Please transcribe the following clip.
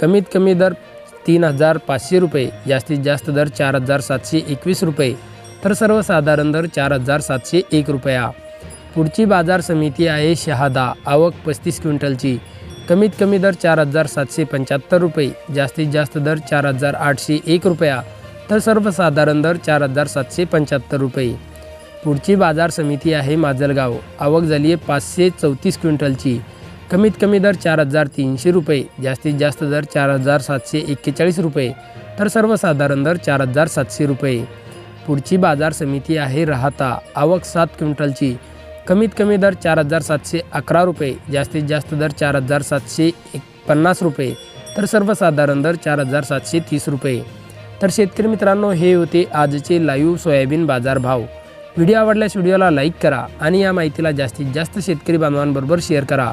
कमीत कमी दर तीन हजार पाचशे रुपये जास्तीत जास्त दर चार हजार सातशे एकवीस रुपये तर सर्वसाधारण दर चार हजार सातशे एक रुपया. पुढची बाजार समिती आहे शहादा आवक पस्तीस क्विंटलची. कमीत कमी दर चार हजार सातशे पंच्याहत्तर रुपये जास्तीत जास्त दर चार हजार आठशे एक रुपया तर सर्वसाधारण दर चार हजार सातशे पंच्याहत्तर रुपये. पुढची बाजार समिती आहे माजलगाव आवक झाली आहे पाचशे चौतीस क्विंटलची. कमीत कमी दर चार हजार तीनशे रुपये जास्तीत जास्त दर चार हजार सातशे एक्केचाळीस रुपये तर सर्वसाधारण दर चार हजार सातशे रुपये. पुढची बाजार समिती आहे राहता आवक सात क्विंटलची. कमीत कमी दर चार हजार सातशे अकरा रुपये जास्तीत जास्त दर चार हजार सातशे एक पन्नास रुपये तर सर्वसाधारण दर चार हजार सातशे तीस रुपये. तर शेतकरी मित्रांनो हे होते आजचे लाईव्ह सोयाबीन बाजार भाव व्हिडिओ आवडल्यास व्हिडिओला लाईक करा आणि या माहितीला जास्तीत जास्त शेतकरी बांधवांबरोबर शेअर करा.